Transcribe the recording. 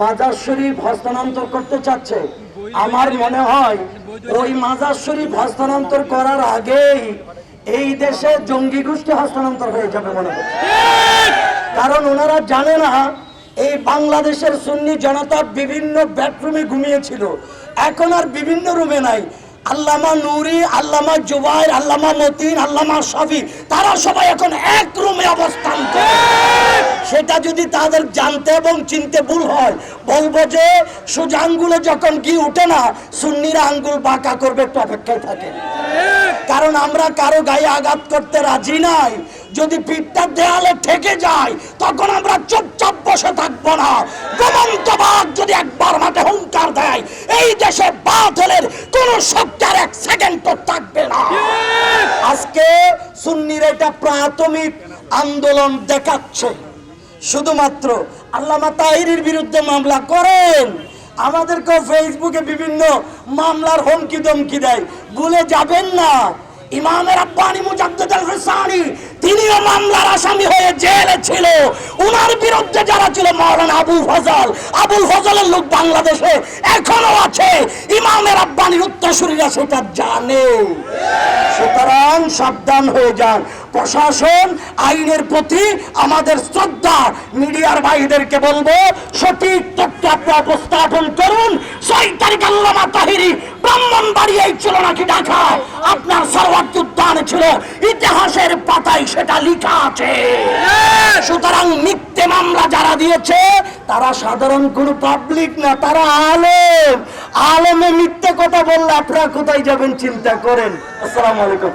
মাজার শরীফ হস্তান্তর করতে চাচ্ছে। আমার মনে হয় ওই মাজার শরীফ হস্তান্তর করার আগেই এই দেশে জঙ্গি গোষ্ঠী হস্তান্তর হয়ে যাবে মনে হয়। কারণ ওনারা জানে না, এই বাংলাদেশের সুন্নি জনতা বিভিন্ন ব্যাটরুমে ঘুমিয়েছিল। এখন আর বিভিন্ন রুমে নাই। আল্লামা নুরি, আল্লামা জুবাইর, আল্লামা মতিন, আল্লামা শফি, তারা সবাই এখন এক রুমে অবস্থান করে। সেটা যদি তাদের জানতে এবং চিনতে ভুল হয়, বলব যে সোজা আঙ্গুলে যখন কি উঠে না, সুন্নিরা আঙ্গুল বাঁকা করবে একটু অপেক্ষায় থাকে। কারণ আমরা কারও গায়ে আঘাত করতে রাজি নাই। যদি পিঠটা দেয়ালে ঠেকে যায়, তখন আমরা চুপচাপ বসে থাকব না। যদি একবার মাঠে হুঙ্কার দেয় এই দেশে বাতিলের শক্তি এক সেকেন্ড তো থাকবে না। আজকে সুন্নির এটা প্রাথমিক আন্দোলন দেখাচ্ছে। শুধুমাত্র আল্লামা তাহিরের বিরুদ্ধে মামলা করেন। আমাদেরকেও ফেসবুকে বিভিন্ন মামলার হুমকি দমকি দেয়। ভুলে যাবেন না। ইমামের আব্বানি মুজাদ্দিদ আল হুসানি তিনিও মামলার আসামি হয়ে জেলে ছিল। উনার বিরুদ্ধে যারা ছিল মাওলানা আবুল ফজল। আবুল ফজলের লোক বাংলাদেশে এখনও আছে। জানে সুতরাং সাবধান হয়ে যান। প্রশাসন, আইনের প্রতি আমাদের শ্রদ্ধা। মিডিয়ার ভাইদেরকে বলব, সঠিক তথ্য আপনি উপস্থাপন করুন। ছয় তারিখ আল্লামা তাহিরি ব্রাহ্মণ বাড়িয়েই ছিল নাকি ঢাকা আপনার সর্বাত্ম উদ্যানে ছিল ইতিহাসের পাতায় সেটা লিখা আছে। সুতরাং মিথ্যে মামলা যারা দিয়েছে তারা সাধারণ কোনো পাবলিক না তারা আলেম। আলেমে মিথ্যে কথা বললে আপনারা কোথায় যাবেন চিন্তা করেন। আসসালামু আলাইকুম।